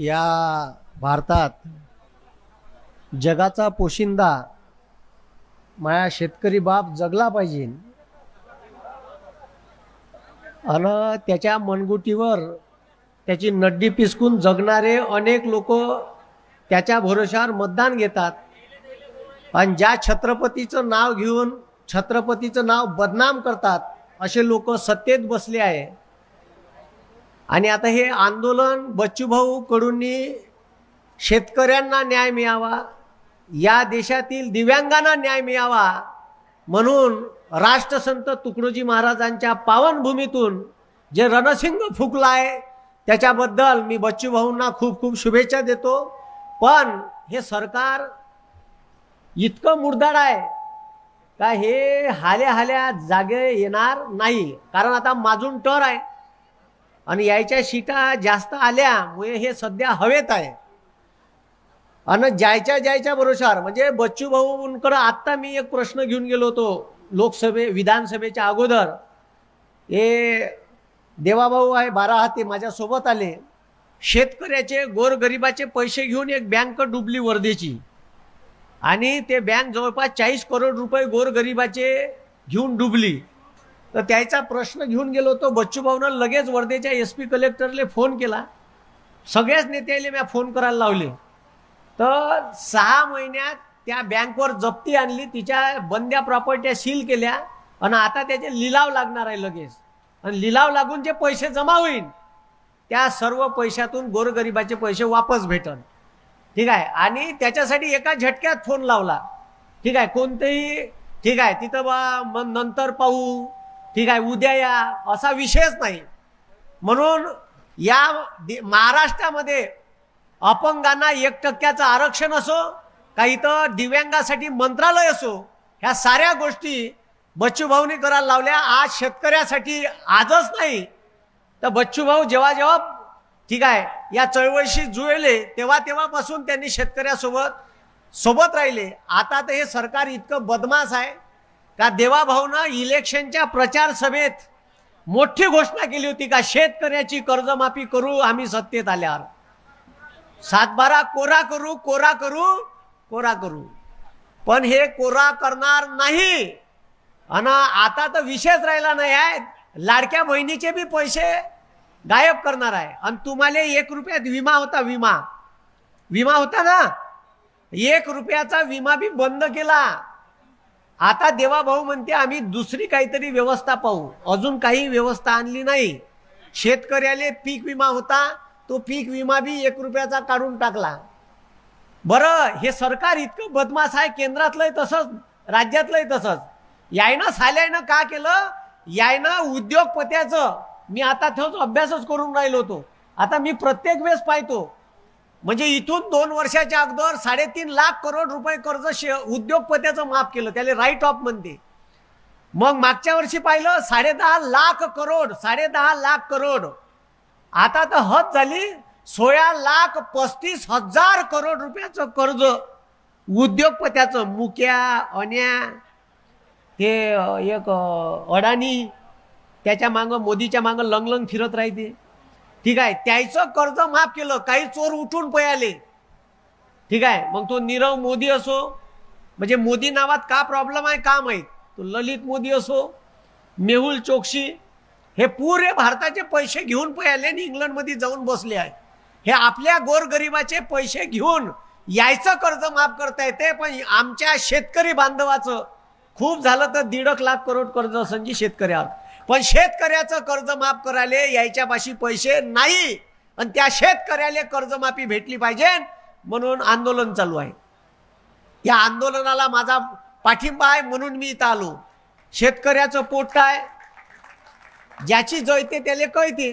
या भारतात जगाचा पोशिंदा माया शेतकरी बाप जगला पाहिजे. आणि त्याच्या मनगुटीवर त्याची नड्डी पिसकून जगणारे अनेक लोक त्याच्या भरोशावर मतदान घेतात. आणि ज्या छत्रपतीचं नाव घेऊन छत्रपतीचं नाव बदनाम करतात असे लोक सत्तेत बसले आहे. आणि आता हे आंदोलन बच्चूभाऊ कडूंनी शेतकऱ्यांना न्याय मिळावा या देशातील दिव्यांगांना न्याय मिळावा म्हणून राष्ट्रसंत तुकडोजी महाराजांच्या पावनभूमीतून जे रणसिंग फुकला आहे त्याच्याबद्दल मी बच्चूभाऊंना खूप खूप शुभेच्छा देतो. पण हे सरकार इतकं मुरदाड आहे का हे हाल्या हाल्या जागे येणार नाही. कारण आता माजून टर आहे. आणि यायच्या शिटा जास्त आल्यामुळे हे सध्या हवेत आहे. आणि जायच्या जायच्या भरोशावर म्हणजे बच्चू भाऊंकडं आत्ता मी एक प्रश्न घेऊन गेलो होतो लोकसभे विधानसभेच्या अगोदर. हे देवाभाऊ आहे बारा हाती माझ्यासोबत आले. शेतकऱ्याचे गोरगरिबाचे पैसे घेऊन एक बँक डुबली वर्धेची. आणि ते बँक जवळपास चाळीस करोड रुपये गोरगरिबाचे घेऊन डुबली. तर त्याचा प्रश्न घेऊन गेलो होतो. बच्चूभाऊनं लगेच वर्धेच्या एस पी कलेक्टरले फोन केला. सगळ्याच नेत्याले मी फोन करायला लावले. तर सहा महिन्यात त्या बँकवर जप्ती आणली. तिच्या बंद्या प्रॉपर्ट्या सील केल्या. आणि आता त्याचे लिलाव लागणार आहे लगेच. आणि लिलाव लागून जे पैसे जमा होईल त्या सर्व पैशातून गोरगरिबाचे पैसे वापस भेटन. ठीक आहे? आणि त्याच्यासाठी एका झटक्यात फोन लावला. ठीक आहे? कोणतेही ठीक आहे? तिथं बा मग नंतर पाहू. ठीक आहे उद्या या. असा विषयच नाही. म्हणून या दि- महाराष्ट्रामध्ये अपंगांना एक टक्क्याचं आरक्षण असो का इथं दिव्यांगासाठी मंत्रालय असो ह्या साऱ्या गोष्टी बच्चूभाऊनी करायला लावल्या. आज शेतकऱ्यासाठी आजच नाही. तर बच्चूभाऊ जेव्हा जेव्हा ठीक आहे या चळवळीशी जुळले तेव्हा तेव्हापासून त्यांनी शेतकऱ्यासोबत सोबत राहिले. आता तर हे सरकार इतकं बदमाश आहे. त्या देवाभाऊनं इलेक्शनच्या प्रचार सभेत मोठी घोषणा केली होती का शेतकऱ्याची कर्जमाफी करू आम्ही सत्तेत आल्यावर. सातबारा कोरा करू कोरा करू कोरा करू. पण हे कोरा करणार नाही. आणि आता तर विषयच राहिला नाही आहे. लाडक्या बहिणीचे बी पैसे गायब करणार आहे. आणि तुम्हाला एक रुपयात विमा होता विमा. विमा होता ना? एक रुपयाचा विमा बी बंद केला. आता देवाभाऊ म्हणते आम्ही दुसरी काहीतरी व्यवस्था पाहू. अजून काही व्यवस्था आणली नाही. शेतकऱ्याले पीक विमा होता तो पीक विमा बी एक रुपयाचा काढून टाकला. बरं हे सरकार इतकं बदमाश आहे केंद्रातलंही तसंच राज्यातलंही तसंच. यायनं साल्यानं का केलं? यायनं उद्योगपत्याचं. मी आता तोच अभ्यासच करून राहिलो होतो. आता मी प्रत्येक वेळेस पाहतो म्हणजे इथून दोन वर्षाच्या अगोदर साडेतीन लाख करोड रुपये कर्ज शे उद्योगपत्याचं माफ केलं. त्याला राईट ऑफ म्हणते. मग मागच्या वर्षी पाहिलं साडे दहा लाख करोड साडे दहा लाख करोड. आता तर हद झाली सोळा लाख पस्तीस हजार करोड रुपयाचं कर्ज उद्योगपत्याचं मुक्या अन्या ते एक अडाणी त्याच्या मागं मोदीच्या मागं लंगलंग फिरत राहते. ठीक आहे त्याचं कर्ज माफ केलं काही चोर उठून पयाले ठीक आहे मग तो नीरव मोदी असो म्हणजे मोदी नावात का प्रॉब्लेम आहे का माहीत? तो ललित मोदी असो मेहुल चोक्सी हे पुरे भारताचे पैसे घेऊन पयाले आणि इंग्लंडमध्ये जाऊन बसले आहे हे आपल्या गोरगरिबाचे पैसे घेऊन यायचं कर्ज माफ करता येते पण आमच्या शेतकरी बांधवाचं खूप झालं तर दीड लाख करोड कर्ज संजी शेतकऱ्यावर पण शेतकऱ्याचं कर्ज माफ करायला यायच्यापाशी पैसे नाही. आणि त्या शेतकऱ्याला कर्जमाफी भेटली पाहिजे. म्हणून आंदोलन चालू आहे. या आंदोलनाला माझा पाठिंबा आहे म्हणून मी इथं आलो. शेतकऱ्याचं पोट काय ज्याची जळते त्याला कळते.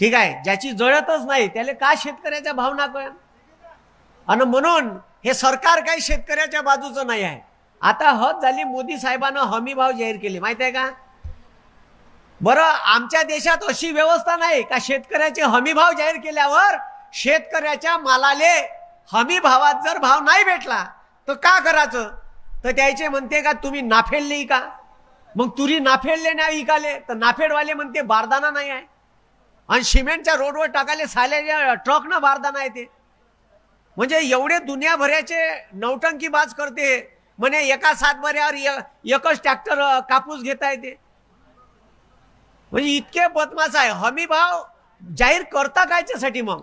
ठीक आहे? ज्याची जळतच नाही त्याला का शेतकऱ्याच्या भावना कळ आणि म्हणून हे सरकार काही शेतकऱ्याच्या बाजूचं नाही आहे. आता हद झाली मोदी साहेबांना हमी भाव जाहीर केले. माहिती आहे का? बरं आमच्या देशात अशी व्यवस्था नाही का शेतकऱ्याचे हमीभाव जाहीर केल्यावर शेतकऱ्याच्या मालाले हमी भावात जर भाव नाही भेटला तर का करायचं? तर त्याचे म्हणते का तुम्ही नाफेडले का? मग तुरी नाफेडले नाही विकाले तर नाफेडवाले म्हणते बारदाना नाही आहे. आणि सिमेंटच्या रोडवर टाकायला साल्याच्या ट्रकनं बारदाना येते म्हणजे एवढे दुनियाभराचे नौटंकी बाज करते म्हणे एका सातबऱ्यावर य- एकच ट्रॅक्टर कापूस घेता येते म्हणजे इतके बदमाश आहे. हमी भाव जाहीर करता कायच्यासाठी मग?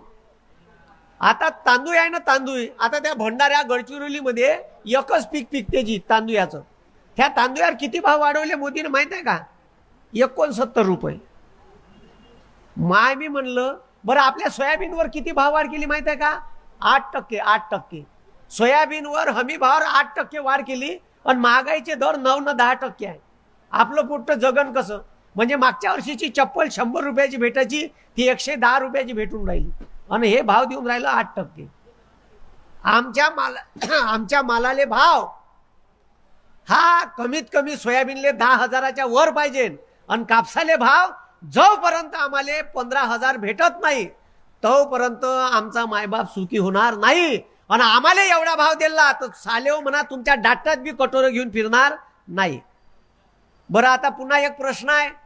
आता तांदूळ आहे ना तांदूळ. आता त्या भंडाऱ्या गडचिरोलीमध्ये एकच पीक पिकते जी तांदूळाचं. त्या तांदूळावर किती भाव वाढवले मोदीने माहीत आहे का? एकोणसत्तर रुपये. माय मी म्हणलं बरं आपल्या सोयाबीनवर किती भाव वाढ केली माहीत आहे का? आठ टक्के आठ टक्के. सोयाबीनवर हमी भावावर आठ टक्के वाढ केली आणि महागाईचे दर नऊ न दहा टक्के आहे. आपलं पोट्ट जगन कसं? म्हणजे मागच्या वर्षीची चप्पल शंभर रुपयाची भेटायची ती एकशे दहा रुपयाची भेटून राहिली. आणि हे भाव देऊन राहिलं आठ टक्के. आमच्या माला आमच्या मालाले भाव हा कमीत कमी सोयाबीनले दहा हजाराच्या वर पाहिजे. आणि कापसाले भाव जोपर्यंत आम्हाला पंधरा हजार भेटत नाही तोपर्यंत आमचा मायबाप सुखी होणार नाही. आणि आम्हाला एवढा भाव दिला तर सालेव म्हणा तुमच्या डाटात बी कटोरं घेऊन फिरणार नाही. बरं आता पुन्हा एक प्रश्न आहे.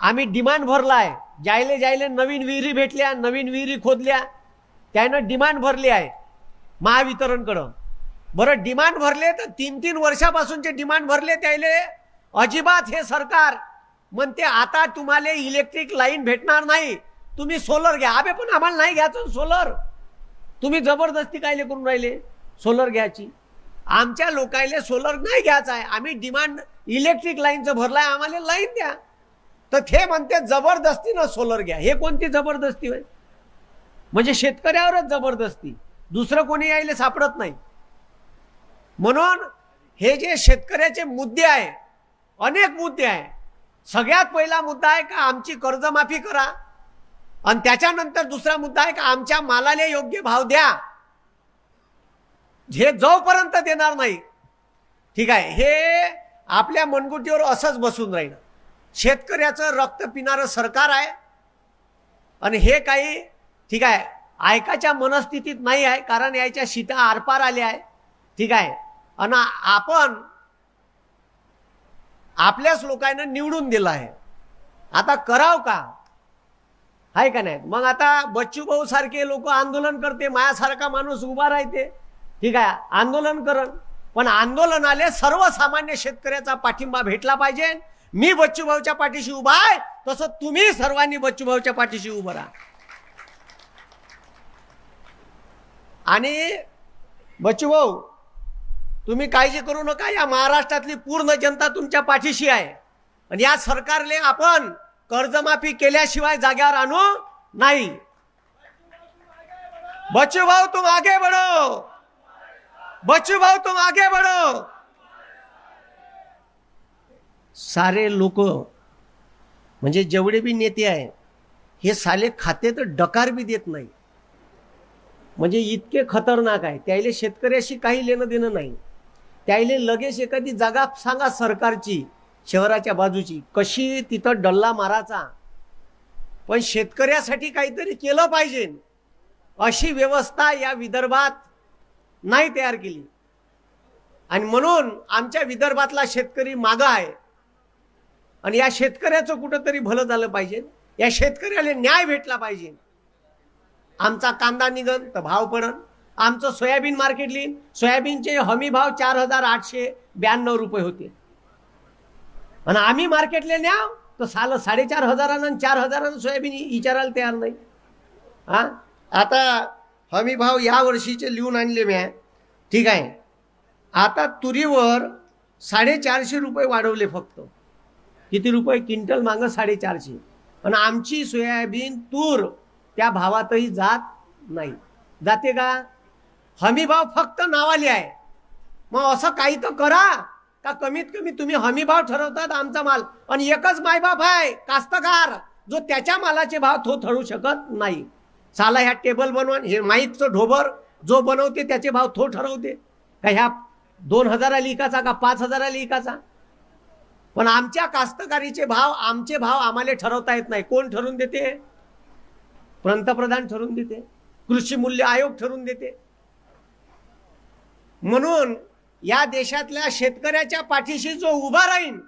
आम्ही डिमांड भरला आहे जायले जायले नवीन विहिरी भेटल्या नवीन विहिरी खोदल्या. त्यानं डिमांड भरली आहे महावितरणकडं. बरं डिमांड भरले तर तीन तीन वर्षापासूनचे डिमांड भरले त्याले अजिबात हे सरकार म्हणते आता तुम्हाला इलेक्ट्रिक लाईन भेटणार नाही. तुम्ही सोलर घ्या. अबे पण आम्हाला नाही घ्यायचं सोलर. तुम्ही जबरदस्ती कायले करून राहिले सोलर घ्यायची? आमच्या लोकायले सोलर नाही घ्यायचं आहे. आम्ही डिमांड इलेक्ट्रिक लाईनचं भरलाय. आम्हाला लाईन द्या. तर ते म्हणते जबरदस्तीनं सोलर घ्या. हे कोणती जबरदस्ती होय? म्हणजे शेतकऱ्यावरच जबरदस्ती. दुसरं कोणी यायला सापडत नाही. म्हणून हे जे शेतकऱ्याचे मुद्दे आहे अनेक मुद्दे आहे. सगळ्यात पहिला मुद्दा आहे का आमची कर्जमाफी करा. आणि त्याच्यानंतर दुसरा मुद्दा आहे का आमच्या मालाला योग्य भाव द्या. हे जोपर्यंत देणार नाही. ठीक आहे हे आपल्या मनगुटीवर असंच बसून राहील. शेतकऱ्याचं रक्त पिणारं सरकार आहे. आणि हे काही ठीक आहे ऐकाच्या मनस्थितीत नाही आहे कारण याच्या शिता आरपार आल्या आहे ठीक आहे. आणि आपण आपल्याच लोकांना निवडून दिलं आहे. आता कराव का? आहे का नाही? मग आता बच्चू भाऊ सारखे लोक आंदोलन करते मायासारखा माणूस उभा राहते. ठीक आहे आंदोलन करण पण आंदोलनाले सर्वसामान्य शेतकऱ्याचा पाठिंबा भेटला पाहिजे. मी बच्चू भाऊच्या पाठीशी उभा आहे तसं तुम्ही सर्वांनी बच्चू भाऊच्या पाठीशी उभं राहा. आणि बच्चू भाऊ तुम्ही काळजी करू नका या महाराष्ट्रातली पूर्ण जनता तुमच्या पाठीशी आहे. आणि या सरकारने आपण कर्जमाफी केल्याशिवाय जाग्यावर आणू नाही. बच्चू भाऊ तुम आगे बढ़ो. बच्चू भाऊ तुम आगे बढ़ो. सारे लोक म्हणजे जेवढे बी नेते आहे हे साले खाते तर डकार बी देत नाही. म्हणजे इतके खतरनाक आहे. त्याले शेतकऱ्याशी काही लेणं देणं नाही. त्याले लगेच एखादी जागा सांगा सरकारची शहराच्या बाजूची. कशी तिथं डल्ला मारायचा. पण शेतकऱ्यासाठी काहीतरी केलं पाहिजे. अशी व्यवस्था या विदर्भात नाही तयार केली. आणि म्हणून आमच्या विदर्भातला शेतकरी मागा आहे. आणि या शेतकऱ्याचं कुठंतरी भलं झालं पाहिजे. या शेतकऱ्याला न्याय भेटला पाहिजे. आमचा कांदा निघन तर भाव पडन. आमचं सोयाबीन मार्केट लिहिन सोयाबीनचे हमी भाव चार हजार आठशे ब्याण्णव रुपये होते. आणि आम्ही मार्केटले न्याव तर साल साडेचार हजारानं आणि चार हजारानं सोयाबीन विचारायला तयार नाही. हा? आता हमी भाव या वर्षीचे लिहून आणले मी. ठीक आहे. आता तुरीवर साडेचारशे रुपये वाढवले फक्त. किती रुपये? क्विंटल मागं साडेचारशे. पण आमची सोयाबीन तूर त्या भावातही जात नाही. जाते का? हमी भाव फक्त नावाली आहे. मग असं काही तर करा का कमीत कमी तुम्ही हमी भाव ठरवतात आमचा माल. आणि एकच मायबाप आहे कास्तकार जो त्याच्या मालाचे भाव तो ठरवू शकत नाही. साला ह्या टेबल बनवून हे माहीतचं ढोबर जो बनवते त्याचे भाव तो ठरवते. का ह्या दोन हजाराला इकाचा का पाच हजाराला इकाचा पण आमच्या कास्तकारीचे भाव आमचे भाव आम्हाला ठरवता येत नाही. कोण ठरवून देते? पंतप्रधान ठरवून देते. कृषी मूल्य आयोग ठरवून देते. म्हणून या देशातल्या शेतकऱ्याच्या पाठीशी जो उभा राहील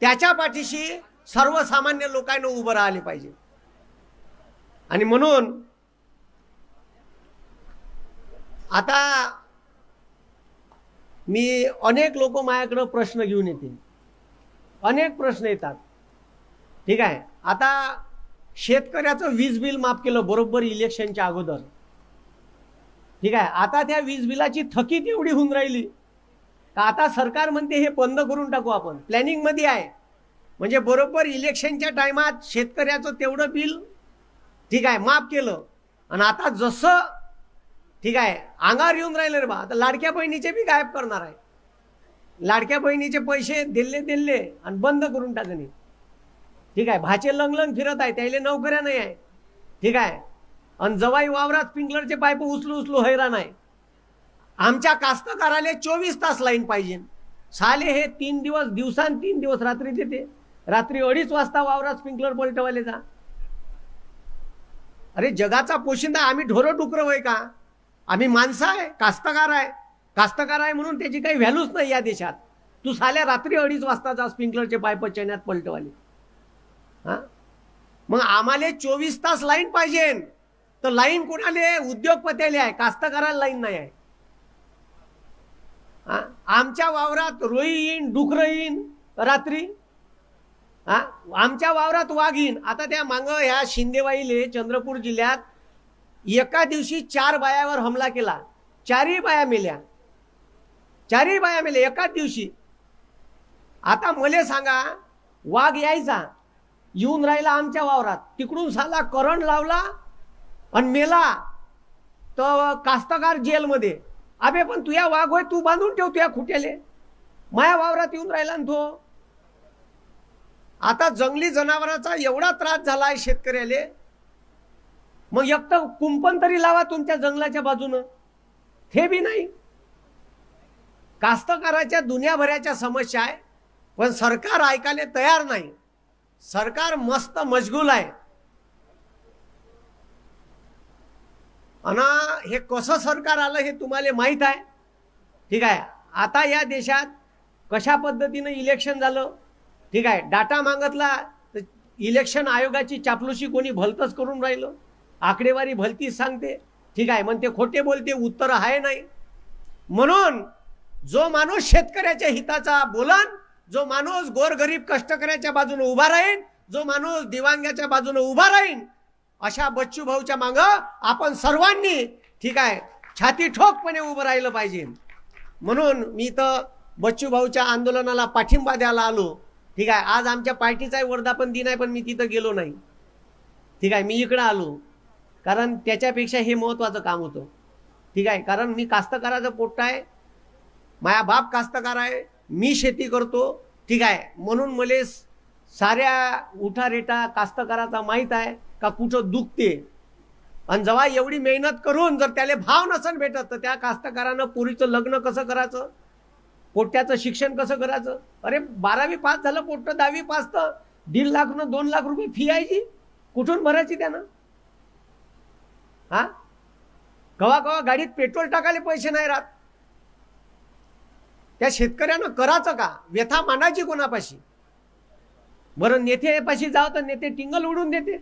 त्याच्या पाठीशी सर्वसामान्य लोकांना उभं राहिले पाहिजे. आणि म्हणून आता मी अनेक लोक माझ्याकडं प्रश्न घेऊन येतील. अनेक प्रश्न येतात. ठीक आहे? आता शेतकऱ्याचं वीज बिल माफ केलं बरोबर इलेक्शनच्या अगोदर. ठीक आहे? आता त्या वीज बिलाची थकीत एवढी होऊन राहिली. का आता सरकार म्हणते हे बंद करून टाकू आपण. प्लॅनिंगमध्ये आहे. म्हणजे बरोबर इलेक्शनच्या टायमात शेतकऱ्याचं तेवढं बिल ठीक आहे माफ केलं. आणि आता जसं ठीक आहे. अंगावर येऊन राहिले रे बा. आता लाडक्या बहिणीचे बी गायब करणार आहे. लाडक्या बहिणीचे पैसे दिले दिले आणि बंद करून टाकणे ठीक आहे. भाचे लंगलंग फिरत आहे. त्याला नोकऱ्या नाही आहे. ठीक आहे. आणि जवाई वावरात स्प्रिंकलरचे पाईप उचलू उचलू हैराण आहे. आमच्या कास्तकाराले चोवीस तास लाईन पाहिजे. साले हे तीन दिवस दिवसान तीन दिवस रात्री देते. रात्री अडीच वाजता वावरात स्प्रिंकलर पलटवाले जा. अरे जगाचा पोशिंदा आम्ही ढोरं डुकरं होय का? आम्ही माणसं आहे कास्तकार आहे. कास्तकार आहे म्हणून त्याची काही व्हॅल्यूच नाही या देशात. तू साल्या रात्री अडीच वाजताचा स्प्रिंकलरचे पाईप चण्यात पलटवाले. हा? मग आम्हाला चोवीस तास लाईन पाहिजे. तर लाईन कोणाले? उद्योगपत्याले आहे. कास्तकाराला लाईन नाही आहे. हा? आमच्या वावरात रोई येईन डुकरं येईन रात्री. हा? आमच्या वावरात वाघ येईन. आता त्या मांग ह्या शिंदेवाईले चंद्रपूर जिल्ह्यात एका दिवशी चार बायावर हमला केला. चारही बाया मेल्या. चारही बाया मेल्या एकाच दिवशी. आता मले सांगा वाघ यायचा येऊन राहिला आमच्या वावरात. तिकडून साला करंट लावला आणि मेला तर कास्तकार जेलमध्ये. अबे पण तुया वाघ होय तू बांधून ठेव तुया खुट्याले. माया वावरात येऊन राहिला ना तो. आता जंगली जनावरांचा एवढा त्रास झाला आहे शेतकऱ्याले. मग एक तर कुंपण तरी लावा तुमच्या जंगलाच्या बाजूनं. हे बी नाही. कास्तकाराच्या दुनियाभराच्या समस्या आहे पण सरकार ऐकायला तयार नाही. सरकार मस्त मशगूल आहे. आणि हे कसं सरकार आलं हे तुम्हाला माहीत आहे? ठीक आहे. आता या देशात कशा पद्धतीनं इलेक्शन झालं? ठीक आहे. डाटा मागतला तर इलेक्शन आयोगाची चापलूशी कोणी भलतच करून राहिलं. आकडेवारी भलतीच सांगते. ठीक आहे म्हणते खोटे बोलते उत्तर आहे नाही. म्हणून जो माणूस शेतकऱ्याच्या हिताचा बोलन जो माणूस गोरगरीब कष्टकऱ्याच्या बाजूने उभा राहीन जो माणूस दिवांग्याच्या बाजूने उभा राहीन अशा बच्चू भाऊच्या माग आपण सर्वांनी ठीक आहे छाती ठोकपणे उभं राहिलं पाहिजे. म्हणून मी तर बच्चू भाऊच्या आंदोलनाला पाठिंबा द्यायला आलो. ठीक आहे आज आमच्या पार्टीचाही वर्धापन दिन आहे पण मी तिथं गेलो नाही. ठीक आहे मी इकडं आलो. कारण त्याच्यापेक्षा हे महत्त्वाचं काम होतं. ठीक आहे? कारण मी कास्तकाराचं पोट्ट आहे. माया बाप कास्तकार आहे. मी शेती करतो. ठीक आहे? म्हणून मले साऱ्या उठा रेटा कास्तकाराचा माहीत आहे का कुठं दुखते? आणि जेव्हा एवढी मेहनत करून जर त्याला भाव नसन भेटत तर त्या कास्तकारानं पुरीचं लग्न कसं करायचं? पोट्ट्याचं शिक्षण कसं करायचं? अरे बारावी पास झालं पोट्ट दहावी पास तर दीड लाख न दोन लाख रुपये फी आहे जी. कुठून भरायची त्यानं? हा? कवा कवा गाडीत पेट्रोल टाकायला पैसे नाही राहत. त्या शेतकऱ्यानं करायचं का? व्यथा मांडायची कोणापाशी? बरं नेतेपाशी जाव तर नेते टिंगल उडून देते.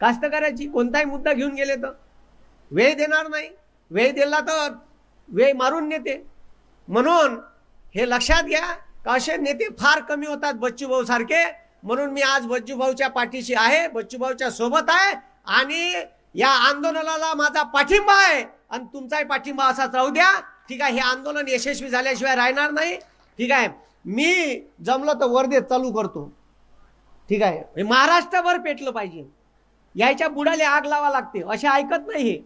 कास्तकाराची कोणताही मुद्दा घेऊन गेले तर. वेळ देणार नाही. वेळ दिला तर वेळ मारून नेते. म्हणून हे लक्षात घ्या का असे नेते फार कमी होतात बच्चूभाऊ सारखे. म्हणून मी आज बच्चूभाऊच्या पाठीशी आहे बच्चूभाऊच्या सोबत आहे. आणि या आंदोलनाला माझा पाठिंबा आहे. आणि तुमचाही पाठिंबा असाच राहू द्या. ठीक आहे हे आंदोलन यशस्वी झाल्याशिवाय राहणार नाही. ठीक आहे मी जमलं तर वर्धेत चालू करतो. ठीक आहे महाराष्ट्रभर पेटलं पाहिजे. यायच्या बुडाले आग लावा लागते. असे ऐकत नाही हे.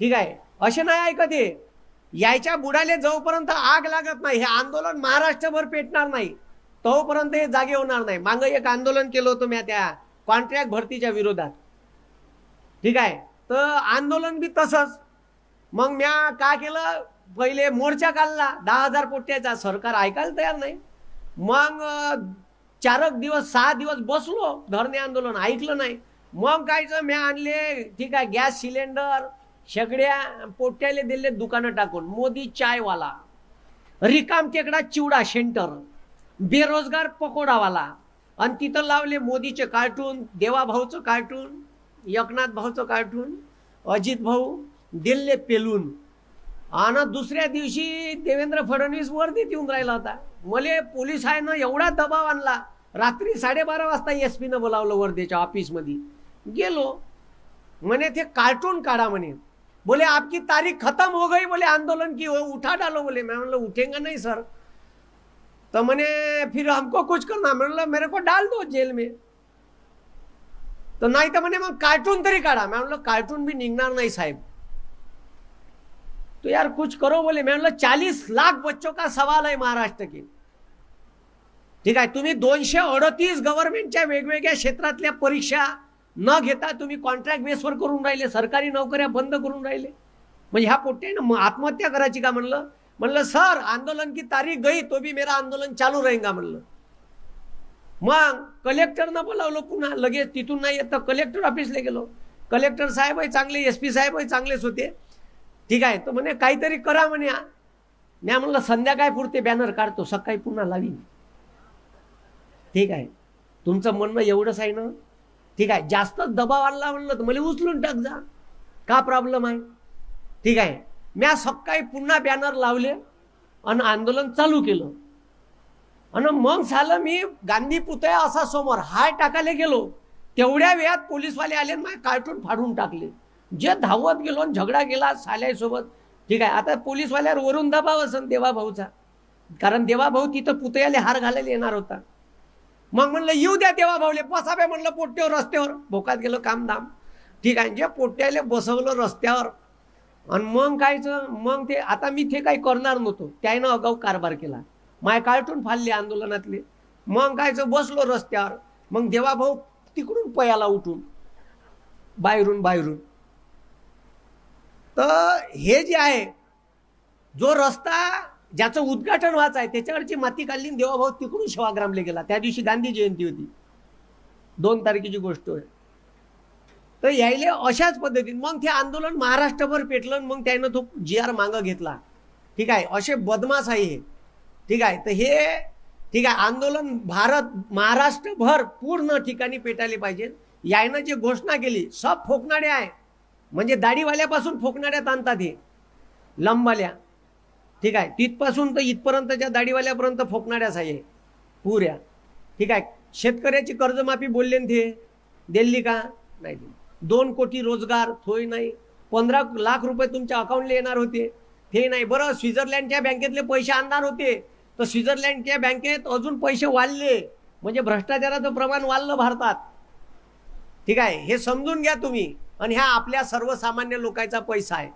ठीक आहे असे नाही ऐकत हे. यायच्या बुडाले जोपर्यंत आग लागत नाही हे आंदोलन महाराष्ट्रभर पेटणार नाही. तोपर्यंत हे जागे होणार नाही. मागं एक आंदोलन केलं होतं मी त्या कॉन्ट्रॅक्ट भरतीच्या विरोधात. ठीक आहे? तर आंदोलन बी तसंच. मग म्या काय केलं? पहिले मोर्चा काढला. दहा हजार पोट्याचा. सरकार ऐकायला तयार नाही. मग चारक दिवस सहा दिवस बसलो. धरणे आंदोलन ऐकलं नाही. मग कायचं म्या आणले ठीक आहे गॅस सिलेंडर सगळ्या पोट्याले दिले दुकानं टाकून. मोदी चायवाला. रिकाम टेकडा चिवडा सेंटर. बेरोजगार पकोडावाला. आणि तिथं लावले मोदीचे कार्टून देवाभाऊचं कार्टून. एकनाथ भाऊचं कार्टून अजित भाऊ दिल्ले पेलून. आणि दुसऱ्या दिवशी देवेंद्र फडणवीस वरती येऊन राहिला होता. मले पोलिसांना एवढा दबाव आणला. रात्री साडेबारा वाजता एस पीनं बोलावलं वर्धेच्या ऑफिसमध्ये. गेलो. म्हणे ते कार्टून काढा म्हणे. बोले आपकी तारीख खत्म हो गई. बोले आंदोलन की हो उठा डालो. बोले मैं म्हणलं उठेंगे नाही सर तो मैंने फिर हमको कुछ करना मैं म्हणलं मेरे को डाल दो जेल में. तर नाही तर म्हणे मग कार्टून तरी काढा. मी म्हणलं कार्टून बी निघणार नाही साहेब. तो यार कुछ करो बोले मैं म्हणलं चालीस लाख बच्चों का सवाल आहे महाराष्ट्र की ठीक आहे तुम्ही दोनशे अडतीस गव्हर्नमेंटच्या वेगवेगळ्या क्षेत्रातल्या परीक्षा न घेता तुम्ही कॉन्ट्रॅक्ट बेसवर करून राहिले सरकारी नोकऱ्या बंद करून राहिले. म्हणजे ह्या पोट्यानं आत्महत्या करायची का? म्हणलं. म्हणलं सर आंदोलन की तारीख गई तो भी मेरा आंदोलन चालू रहेगा. म्हणलं. मग कलेक्टरनं बोलावलं पुन्हा लगेच तिथून नाही येत. तर कलेक्टर ऑफिसला गेलो. कलेक्टर साहेबही चांगले एस पी साहेबही चांगलेच होते. ठीक आहे. तर म्हणे काहीतरी करा म्हणे. मी म्हणलं संध्याकाळ पुरते बॅनर काढतो सकाळी पुन्हा लावीन. ठीक आहे. तुमचं म्हणणं एवढंच आहे ना? ठीक आहे. जास्त दबाव आणला म्हणलं तर मला उचलून टाक जा. का प्रॉब्लेम आहे? ठीक आहे. म्या सकाळी पुन्हा बॅनर लावले आणि आंदोलन चालू केलं. आणि मग झालं मी गांधी पुतळ्या असा समोर हाय टाकायला गेलो. तेवढ्या वेळात पोलीसवाले आले आणि माझे कार्टून फाडून टाकले. जे धावत गेलो आणि झगडा गेला साल्यासोबत. ठीक आहे आता पोलीसवाल्यावर वरून दबाव असन देवाभाऊचा. कारण देवाभाऊ तिथं पुतळ्याला हार घालायला येणार होता. मग म्हणलं येऊ द्या देवाभाऊले बसावे म्हणलं पोट्यावर रस्त्यावर. भोकात गेलो कामधाम. ठीक आहे जे पोट्याले बसवलं रस्त्यावर. आणि मग कायचं मग ते आता मी ते काही करणार नव्हतो. त्यानं अगाऊ कारभार केला. माय काळटून फाडले आंदोलनातले. मग कायचं बसलो रस्त्यावर. मग देवाभाऊ तिकडून पयाला उठून बाहेरून बाहेरून. तर हे जे आहे जो रस्ता ज्याचं उद्घाटन व्हायचं आहे त्याच्याकडची माती काढली देवाभाऊ तिकडून सेवाग्रामला गेला. त्या दिवशी गांधी जयंती होती. दोन तारखेची गोष्ट आहे तर यायले अशाच पद्धतीने मग ते आंदोलन महाराष्ट्रभर पेटलं आणि मग त्यानं तो जी आर मागं घेतला. ठीक आहे? असे बदमाश आहे हे. ठीक आहे? तर हे ठीक आहे आंदोलन भारत महाराष्ट्रभर पूर्ण ठिकाणी पेटायले पाहिजे. यायनं जी घोषणा केली सब फोकणाडे आहे. म्हणजे दाढीवाल्यापासून फोकणाड्यात आणतात हे. लंबाल्या. ठीक आहे? तिथपासून तर इथपर्यंतच्या दाढीवाल्यापर्यंत फोकणाऱ्याच आहे पुऱ्या. ठीक आहे? शेतकऱ्याची कर्जमाफी बोलले ते. दिल्ली का? नाही दोन कोटी रोजगार थोय नाही. पंधरा लाख रुपये तुमच्या अकाउंटला येणार होते. ते नाही. बरं स्वित्झर्लंडच्या बँकेतले पैसे आणणार होते. तर स्वित्झर्लंडच्या बँकेत अजून पैसे वाढले. म्हणजे भ्रष्टाचाराचं प्रमाण वाढलं भारतात. ठीक आहे? हे समजून घ्या तुम्ही. आणि ह्या आपल्या सर्वसामान्य लोकांचा पैसा आहे.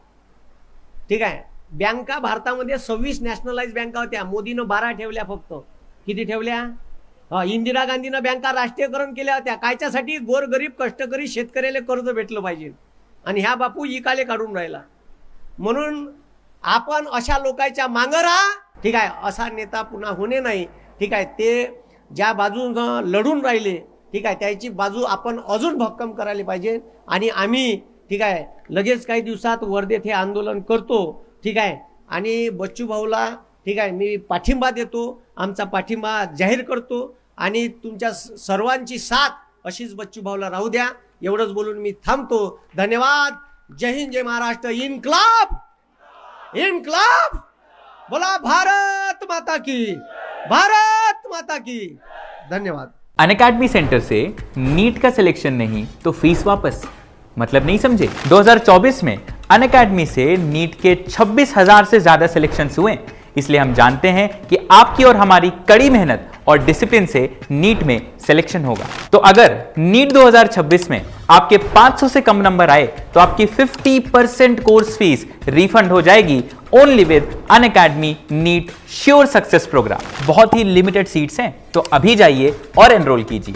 ठीक आहे? बँका भारतामध्ये सव्वीस नॅशनलाइज बँका होत्या. मोदीनं बारा ठेवल्या फक्त. किती ठेवल्या? इंदिरा गांधीनं बँका राष्ट्रीयकरण केल्या होत्या. कायच्यासाठी गोरगरीब कष्टकरी शेतकऱ्याला कर्ज भेटलं पाहिजे. आणि ह्या बापू इकाले काढून राहिला. म्हणून आपण अशा लोकांच्या राहा. ठीक आहे असा नेता पुन्हा होणे नाही. ठीक आहे ते ज्या बाजून लढून राहिले ठीक आहे त्याची बाजू आपण अजून भक्कम करायला पाहिजे. आणि आम्ही ठीक आहे लगेच काही दिवसात वर्धेत हे आंदोलन करतो ठीक आहे. आणि बच्चू भाऊला ठीक आहे मी पाठिंबा देतो आमचा पाठिंबा जाहीर करतो. आणि तुमच्या सर्वांची साथ अशीच बच्चू भाऊला राहू द्या. एवढंच बोलून मी थांबतो. धन्यवाद. जय हिंद जय महाराष्ट्र. इन्क्लाब! इन्क्लाब! बोला भारत माता की भारत माता की। धन्यवाद। अन अकेडमी सेंटर से नीट का सिलेक्शन नहीं तो फ़ीस वापस। मतलब नहीं समझे? 2024 में अन अकेडमी से नीट के 26,000 से ज़्यादा सिलेक्शन हुए। इसलिए हम जानते हैं कि आपकी और हमारी कड़ी मेहनत और डिसिप्लिन से नीट में सिलेक्शन होगा। तो अगर नीट 2026 में आपके 500 से कम नंबर आए तो आपकी 50 परसेंट कोर्स फ़ीस रिफंड हो जाएगी only with Unacademy NEET sure success program बहुत ही लिमिटेड सीट्स हैं तो अभी जाइए और एनरोल कीजिए।